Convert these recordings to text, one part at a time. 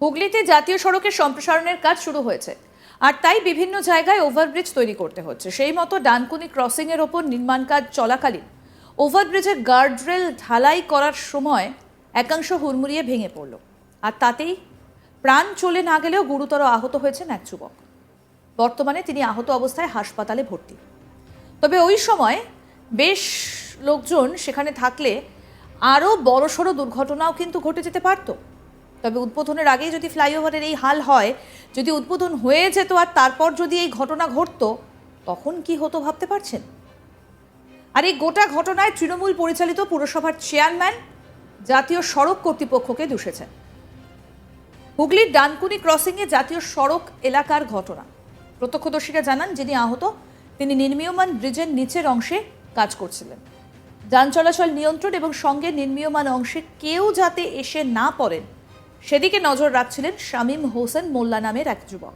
হুগলিতে জাতীয় সড়কের সম্প্রসারণের কাজ শুরু হয়েছে। আর তাই বিভিন্ন জায়গায় ওভারব্রিজ তৈরি করতে হচ্ছে। সেই মতো ডানকুনি ক্রসিং এর ওপর নির্মাণ কাজ চলাকালীন ওভারব্রিজের গার্ডরেল ঢালাই করার সময় একাংশ হুড়মুড়িয়ে ভেঙে পড়ল। আর তাতেই প্রাণ চলে না গেলেও গুরুতর আহত হয়েছেন এক যুবক। বর্তমানে তিনি আহত অবস্থায় হাসপাতালে ভর্তি। তবে ওই সময় বেশ লোকজন সেখানে থাকলে আরও বড়সড় দুর্ঘটনাও কিন্তু ঘটে যেতে পারত। তবে উদ্বোধনের আগেই যদি ফ্লাইওভারের এই হাল হয়, যদি উদ্বোধন হয়ে যেত আর তারপর যদি এই ঘটনা ঘটতো, তখন কি হতো ভাবতে পারছেন? আর এই গোটা ঘটনায় তৃণমূল পরিচালিত পুরসভার চেয়ারম্যান জাতীয় সড়ক কর্তৃপক্ষকে দুষেছেন। হুগলির ডানকুনি ক্রসিংয়ে জাতীয় সড়ক এলাকার ঘটনা। প্রত্যক্ষদর্শীরা জানান, যিনি আহত, তিনি নির্মীয়মান ব্রিজের নিচের অংশে কাজ করছিলেন। যান চলাচল নিয়ন্ত্রণ এবং সঙ্গে নির্মীয়মান অংশে কেউ যাতে এসে না পড়েন সেদিকে নজর রাখছিলেন শামীম হোসেন মোল্লা নামের এক যুবক।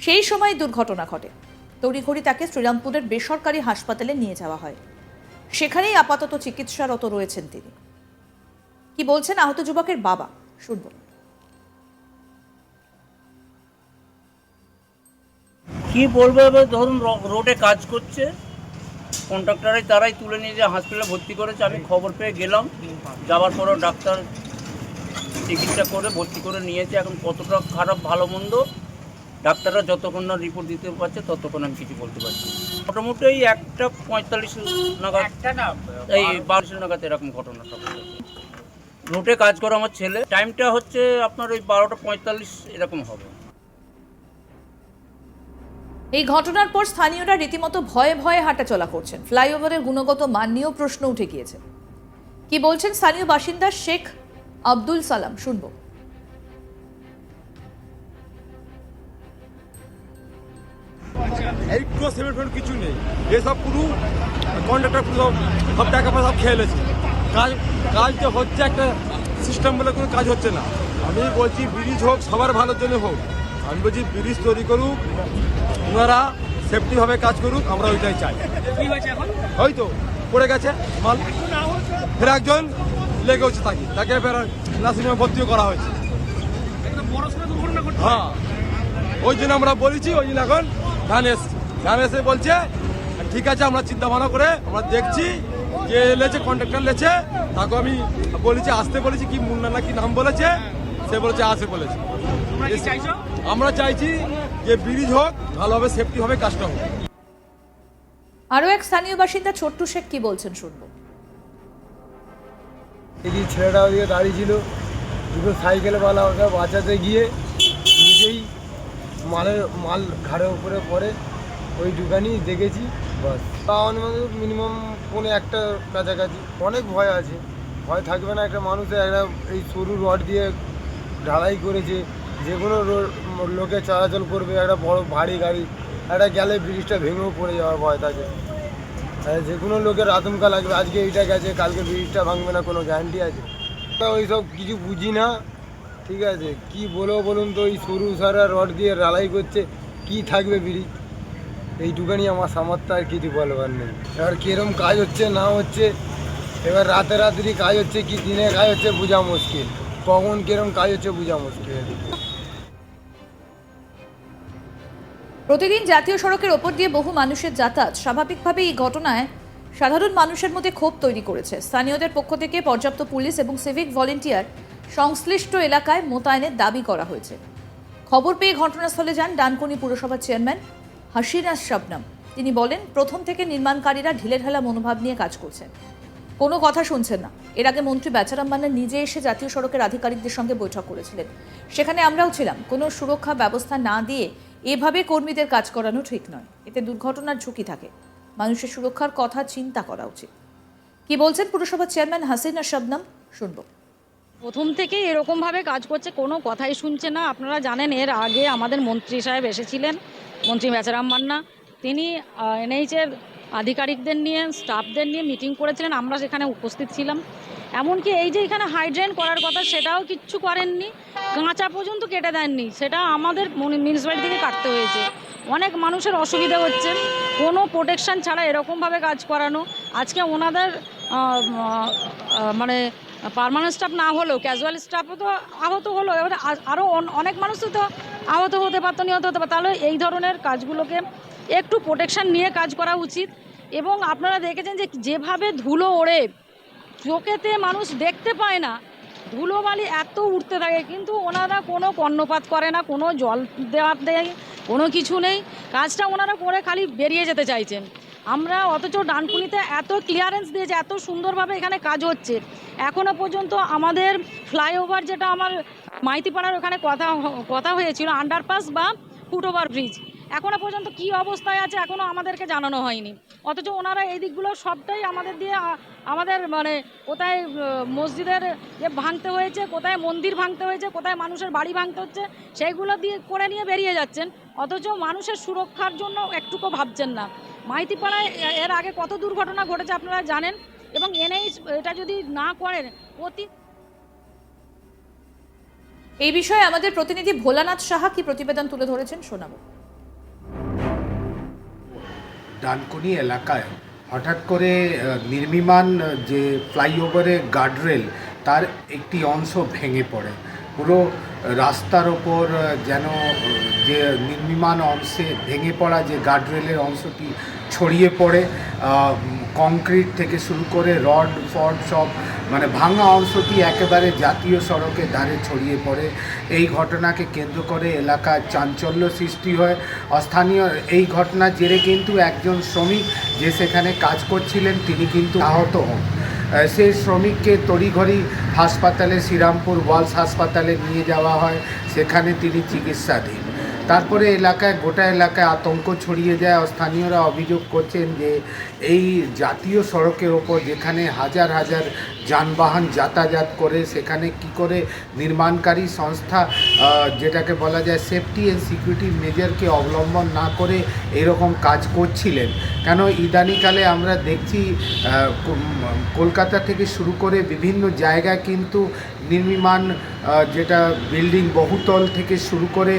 সেই সময় দুর্ঘটনা ঘটে। তড়িঘড়ি তাকে শ্রীরামপুরের বেসরকারি হাসপাতালে নিয়ে যাওয়া হয়। সেখানেই আপাতত চিকিৎসারত রয়েছেন তিনি। কি বলছেন আহত যুবকের বাবা? শুনব। কি বলব এবার ধরুন রোডে কাজ করছে। কন্ট্রাক্টরাই তারাই তুলে নিয়ে যে হাসপাতালে ভর্তি করেছে, আমি খবর পেয়ে গেলাম। যাওয়ার পরও ডাক্তার চিকিৎসা করে ভর্তি করে নিয়েছে। এখন কতটা খারাপ ভালো মন্দ ডাক্তাররা যতক্ষণ না রিপোর্ট দিতে পারছে ততক্ষণ আমি কিছু বলতে পারছি মোটামুটি এই একটা পঁয়তাল্লিশ নাগাদ এই বারোশো নাগাদ এরকম ঘটনাটা ঘটেছে। রোডে কাজ করে আমার ছেলে। টাইমটা হচ্ছে আপনার ওই বারোটা পঁয়তাল্লিশ এরকম হবে। এই ঘটনার পর স্থানীয়রা রীতিমতো ভয়ে ভয়ে হাঁটাচলা করছেন। ফ্লাইওভারের গুণগত মান নিয়েও প্রশ্ন উঠে গিয়েছে। কি বলছেন স্থানীয় বাসিন্দা শেখ আব্দুল সালাম শুনব। এই পুরো সিমেন্ট ফেমেন্ট কিছু নেই। এসব পুরো কন্ট্রাক্টর পুরো সব টাকা পয়সা সব খেয়ে নিয়েছে কাজ কাজ তো হচ্ছে একটা সিস্টেম বলে কোনো কাজ হচ্ছে না। আমি বলছি ব্রিজ হোক সবার ভালোর জন্য হোক। আমি বলছি ব্রিজ তৈরি করুক ওনারা সেফটিভাবে কাজ করুক আমরা ওইটাই চাই। ওই তো পড়ে গেছে মাল। ফের একজন লেগে হচ্ছে থাকি তাকে ফের নার্সিংহোমে ভর্তিও করা হয়েছে। হ্যাঁ। ওই জন্য আমরা বলেছি ওই জন্য এখন ধান এসছে ধান এসে বলছে ঠিক আছে আমরা চিন্তা ভাবনা করে আমরা দেখছি যে লেছে কন্ট্রাক্টর লেছে। তাকে আমি বলেছি আসতে বলেছি কি মুন্না না কি নাম বলেছে সে বলেছে আসে বলেছে। আমরা চাইছি যে ব্রিজ হোক ভালোভাবে সেফটি হবে কাজটা হোক। আরও এক স্থানীয় বাসিন্দা ছোট্টু শেখ কি বলছেন শুনব। দেখি ছেলেটা ওদিকে দাঁড়িয়ে ছিল, দুটো সাইকেলওয়ালা ওকে বাঁচাতে গিয়ে নিজেই মালের, মাল ঘাড়ের উপরে পড়ে ওই দোকানই দেখেছি, বাস। তা মিনিমাম পৌনে একটা কাছাকাছি। অনেক ভয় আছে। ভয় থাকবে না একটা মানুষের, একটা এই সরু রড দিয়ে ঢালাই করেছে। যে কোনো লোকে চলাচল করবে, একটা বড় ভারী গাড়ি, একটা গেলে ব্রিজটা ভেঙেও পড়ে যাওয়ার ভয় থাকে। যে কোনো লোকের আতঙ্কা লাগবে, আজকে এইটা গেছে, কালকে ব্রিজটা ভাঙবে না, কোনো গ্যারান্টি আছে? তা ওই সব কিছু বুঝি না, ঠিক আছে? কি বলব বলুন তো ওই সরু সারা রড দিয়ে রালাই করছে, কি থাকবে ব্রিজ? এইটুখানি আমার সামর্থ্য আর কিছু বলবার নেই। এবার কিরম কাজ হচ্ছে, না হচ্ছে, এবার রাতে রাত্রি কাজ হচ্ছে কি, দিনে কাজ হচ্ছে, বোঝা মুশকিল। কখন কিরম কাজ হচ্ছে, বোঝা মুশকিল। প্রতিদিন জাতীয় সড়কের ওপর দিয়ে বহু মানুষের যাতায়াত। স্বাভাবিকভাবে এই ঘটনায় সাধারণ মানুষের মধ্যে ক্ষোভ তৈরি করেছে। স্থানীয়দের পক্ষ থেকে পর্যাপ্ত পুলিশ এবং সিভিক ভলেন্টিয়ার সংশ্লিষ্ট এলাকায় মোতায়েনের দাবি করা হয়েছে। খবর পেয়ে ঘটনাস্থলে যান ডানকুনি পুরসভার চেয়ারম্যান হাসিনা শাবনাম তিনি বলেন, প্রথম থেকে নির্মাণকারীরা ঢিলেঢালা মনোভাব নিয়ে কাজ করছেন। কোনো কথা শুনছেন না। এর আগে মন্ত্রী বেচারাম মান্না নিজে এসে জাতীয় সড়কের আধিকারিকদের সঙ্গে বৈঠক করেছিলেন। সেখানে আমরাও ছিলাম। কোনো সুরক্ষা ব্যবস্থা না দিয়ে এভাবে কর্মীদের কাজ করানো ঠিক নয়। এতে দুর্ঘটনার ঝুঁকি থাকে। মানুষের সুরক্ষার কথা চিন্তা করা উচিত। কি বলছেন পুরসভার চেয়ারম্যান হাসিনা শাবনাম? শুনব। প্রথম থেকে এরকমভাবে কাজ করছে, কোনো কথাই শুনছে না। আপনারা জানেন, এর আগে আমাদের মন্ত্রী সাহেব এসেছিলেন, মন্ত্রী বেচারাম মান্না। তিনি এনএইচের আধিকারিকদের নিয়ে, স্টাফদের নিয়ে মিটিং করেছিলেন। আমরা সেখানে উপস্থিত ছিলাম। এমনকি এই যে এখানে হাইড্রেন করার কথা, সেটাও কিচ্ছু করেননি। কাঁচা পর্যন্ত কেটে দেননি। সেটা আমাদের মিউনিসিপ্যালিটি থেকে কাটতে হয়েছে। অনেক মানুষের অসুবিধা হচ্ছে। কোনো প্রোটেকশন ছাড়া এরকমভাবে কাজ করানো। আজকে ওনাদের মানে পারমানেন্ট স্টাফ না হলেও ক্যাজুয়াল স্টাফও তো আহত হলো। এবারে আরও অন- অনেক মানুষও তো আহত হতে পারতো, নিহত হতে পারতো। তাহলে এই ধরনের কাজগুলোকে একটু প্রোটেকশান নিয়ে কাজ করা উচিত। এবং আপনারা দেখেছেন যে যেভাবে ধুলো ওড়ে চোখেতে মানুষ দেখতে পায় না। ধুলোবালি এত উঠতে থাকে, কিন্তু ওনারা কোনো কর্ণপাত করে না, কোনো জল দেওয়া দেয় কোনো কিছু নেই। কাজটা ওনারা করে খালি বেরিয়ে যেতে চাইছেন। আমরা অথচ ডানকুনিতে এত ক্লিয়ারেন্স দিয়েছে, এত সুন্দরভাবে এখানে কাজ হচ্ছে। এখনও পর্যন্ত আমাদের ফ্লাইওভার যেটা আমার মাইতিপাড়ার ওখানে কথা কথা হয়েছিল আন্ডারপাস বা ফুটওভার ব্রিজ এখনও পর্যন্ত কি অবস্থায় আছে এখনও আমাদেরকে জানানো হয়নি। অথচ ওনারা এই দিকগুলো সবটাই আমাদের দিয়ে আমাদের মানে কোথায় মসজিদের এ ভাঙতে হয়েছে, কোথায় মন্দির ভাঙতে হয়েছে, কোথায় মানুষের বাড়ি ভাঙতে হচ্ছে, সেইগুলো দিয়ে করে নিয়ে বেরিয়ে যাচ্ছেন। অথচ মানুষের সুরক্ষার জন্য একটুকু ভাবছেন না। মাইতিপাড়ায় এর আগে কত দুর্ঘটনা ঘটেছে আপনারা জানেন? এবং এনএইচ এটা যদি না করেন প্রতি এই বিষয়ে আমাদের প্রতিনিধি ভোলানাথ সাহা কি প্রতিবেদন তুলে ধরেছেন শোনাবো। ডানকুনি এলাকায় হঠাৎ করে নির্মিমান যে ফ্লাইওভারের গার্ডরেল তার একটি অংশ ভেঙে পড়ে। পুরো রাস্তার ওপর যেন যে নির্মীমান অংশে ভেঙে পড়া যে গার্ডরেলের অংশটি ছড়িয়ে পড়ে কংক্রিট থেকে শুরু করে রড ফড সব মানে ভাঙা অংশটি একেবারে জাতীয় সড়কের ধারে ছড়িয়ে পড়ে। এই ঘটনাকে কেন্দ্র করে এলাকায় চাঞ্চল্য সৃষ্টি হয়। স্থানীয় এই ঘটনার জেরে কিন্তু একজন শ্রমিক যে সেখানে কাজ করছিলেন, তিনি কিন্তু আহত হন। সেই শ্রমিককে তড়িঘড়ি হাসপাতালে, শ্রীরামপুর ওয়ালস হাসপাতালে নিয়ে যাওয়া হয়। সেখানে তিনি চিকিৎসাধীন। তারপরে এলাকায়, গোটা এলাকায় আতঙ্ক ছড়িয়ে যায়। স্থানীয়রা অভিযোগ করছেন যে, এই জাতীয় সড়কের ওপর যেখানে হাজার হাজার যানবাহন যাতায়াত করে, সেখানে কি করে নির্মাণকারী সংস্থা যেটাকে বলা যায় সেফটি অ্যান্ড সিকিউরিটি মেজারকে অবলম্বন না করে এরকম কাজ করছিলেন। কেন ইদানিকালে আমরা দেখছি কলকাতা থেকে শুরু করে বিভিন্ন জায়গায় কিন্তু নির্মীমান যেটা বিল্ডিং বহুতল থেকে শুরু করে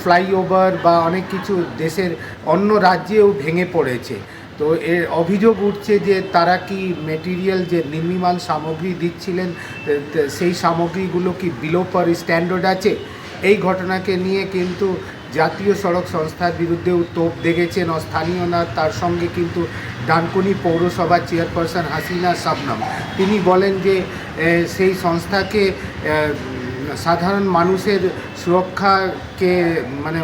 ফ্লাইওভার বা অনেক কিছু দেশের অন্য রাজ্যেও ভেঙে পড়েছে। তো এর অভিযোগ উঠছে যে তারা কি মেটেরিয়াল যে নির্মীমান সামগ্রী দিচ্ছিলেন সেই সামগ্রীগুলো কি বিলো পার স্ট্যান্ডার্ড আছে? এই ঘটনাকে নিয়ে কিন্তু জাতীয় সড়ক সংস্থার বিরুদ্ধেও তোপ দেখেছেন স্থানীয়রা তার সঙ্গে কিন্তু ডানকুনি পৌরসভার চেয়ারপারসন হাসিনা শাবনাম তিনি বলেন যে সেই সংস্থাকে সাধারণ মানুষের সুরক্ষাকে মানে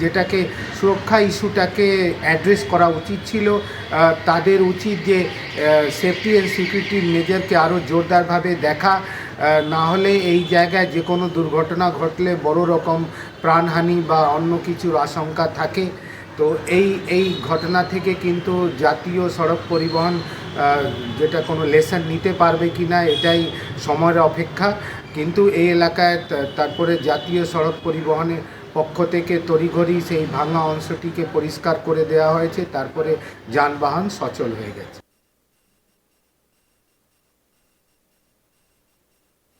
যেটাকে, সুরক্ষা ইস্যুটাকে অ্যাড্রেস করা উচিত ছিল। তাদের উচিত যে সেফটি অ্যান্ড সিকিউরিটি মেজারকে আরও জোরদারভাবে দেখা। না হলে এই জায়গায় যে কোনো দুর্ঘটনা ঘটলে বড় রকম প্রাণহানি বা অন্য কিছুর আশঙ্কা থাকে। তো এই এই ঘটনা থেকে কিন্তু জাতীয় সড়ক পরিবহন যেটা কোনো লেসন নিতে পারবে কি না, এটাই সময়ের অপেক্ষা। কিন্তু এই এলাকায় তারপরে জাতীয় সড়ক পরিবহনের পক্ষ থেকে তড়িঘড়ি সেই ভাঙা অংশটিকে পরিষ্কার করে দেওয়া হয়েছে। তারপরে যানবাহন সচল হয়ে গেছে।